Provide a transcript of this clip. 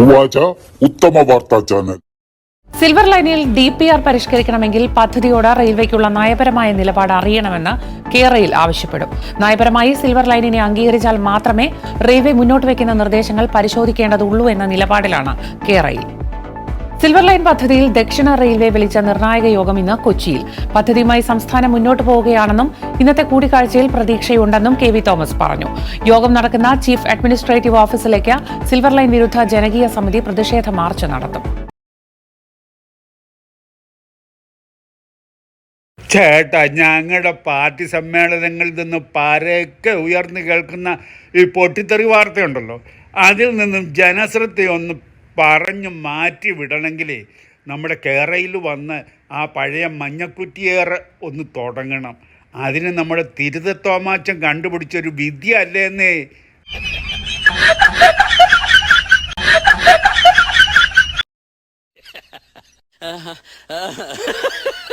ഉവാച ഉത്തമ വാർത്താ ചാനൽ. സിൽവർ ലൈനിൽ ഡി പി ആർ പരിഷ്കരിക്കണമെങ്കിൽ പദ്ധതിയോട് റെയിൽവേക്കുള്ള നയപരമായ നിലപാട് അറിയണമെന്ന് കെ ആവശ്യപ്പെടും. നയപരമായി സിൽവർ ലൈനിനെ അംഗീകരിച്ചാൽ മാത്രമേ റെയിൽവേ മുന്നോട്ട് വയ്ക്കുന്ന നിർദ്ദേശങ്ങൾ പരിശോധിക്കേണ്ടതുള്ളൂ എന്ന നിലപാടിലാണ് കെ സിൽവർ ലൈൻ പദ്ധതിയിൽ ദക്ഷിണ റെയിൽവേ വിളിച്ച നിർണായക യോഗം ഇന്ന് കൊച്ചിയിൽ. പദ്ധതിയുമായി സംസ്ഥാനം മുന്നോട്ട് പോവുകയാണെന്നും ഇന്നത്തെ കൂടിക്കാഴ്ചയിൽ പ്രതീക്ഷയുണ്ടെന്നും കെ വി തോമസ് പറഞ്ഞു. യോഗം നടക്കുന്ന ചീഫ് അഡ്മിനിസ്ട്രേറ്റീവ് ഓഫീസിലേക്ക് സിൽവർ ലൈൻ വിരുദ്ധ ജനകീയ സമിതി പ്രതിഷേധ മാർച്ച് നടത്തും. ചേട്ടാ ഞങ്ങളുടെ പാർട്ടി സമ്മേളനങ്ങളിൽ നിന്ന് പരക്കെ ഉയർന്നു കേൾക്കുന്ന ഈ പൊട്ടിത്തെറി വാർത്തയുണ്ടല്ലോ. അതിൽ നിന്നും ജനശ്രദ്ധ ഒന്ന് പറഞ്ഞു മാറ്റി വിടണമെങ്കിൽ നമ്മുടെ കേറയിൽ വന്ന് ആ പഴയ മഞ്ഞക്കുറ്റിയേറെ ഒന്ന് തുടങ്ങണം. അതിന് നമ്മുടെ തിരുതത്തോമാച്ചൻ കണ്ടുപിടിച്ചൊരു വിദ്യ അല്ലേന്നേ